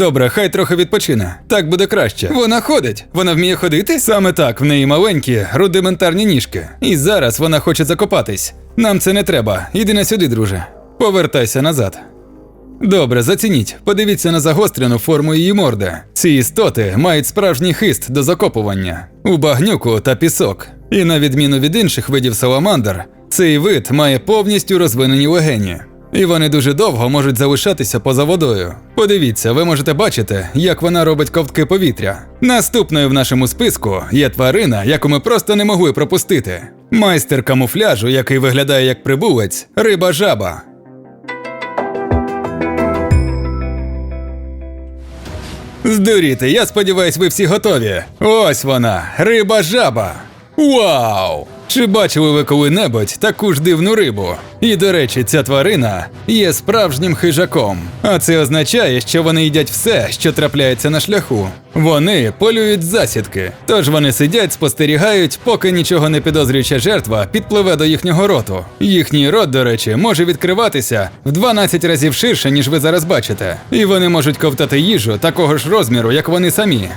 Добре, хай трохи відпочине. Так буде краще. Вона ходить. Вона вміє ходити? Саме так, в неї маленькі, рудиментарні ніжки. І зараз вона хоче закопатись. Нам це не треба. Іди на сюди, друже. Повертайся назад. Добре, зацініть. Подивіться на загострену форму її морди. Ці істоти мають справжній хист до закопування у багнюку та пісок. І на відміну від інших видів саламандр, цей вид має повністю розвинені легені. І вони дуже довго можуть залишатися поза водою. Подивіться, ви можете бачити, як вона робить ковтки повітря. Наступною в нашому списку є тварина, яку ми просто не могли пропустити. Майстер камуфляжу, який виглядає як прибулець, риба жаба. Здуріти, я сподіваюсь, ви всі готові. Ось вона, риба жаба. Вау! Чи бачили ви коли-небудь таку ж дивну рибу? І до речі, ця тварина є справжнім хижаком. А це означає, що вони їдять все, що трапляється на шляху. Вони полюють засідки, тож вони сидять, спостерігають, поки нічого не підозрююча жертва підпливе до їхнього роту. Їхній рот, до речі, може відкриватися в 12 разів ширше, ніж ви зараз бачите. І вони можуть ковтати їжу такого ж розміру, як вони самі.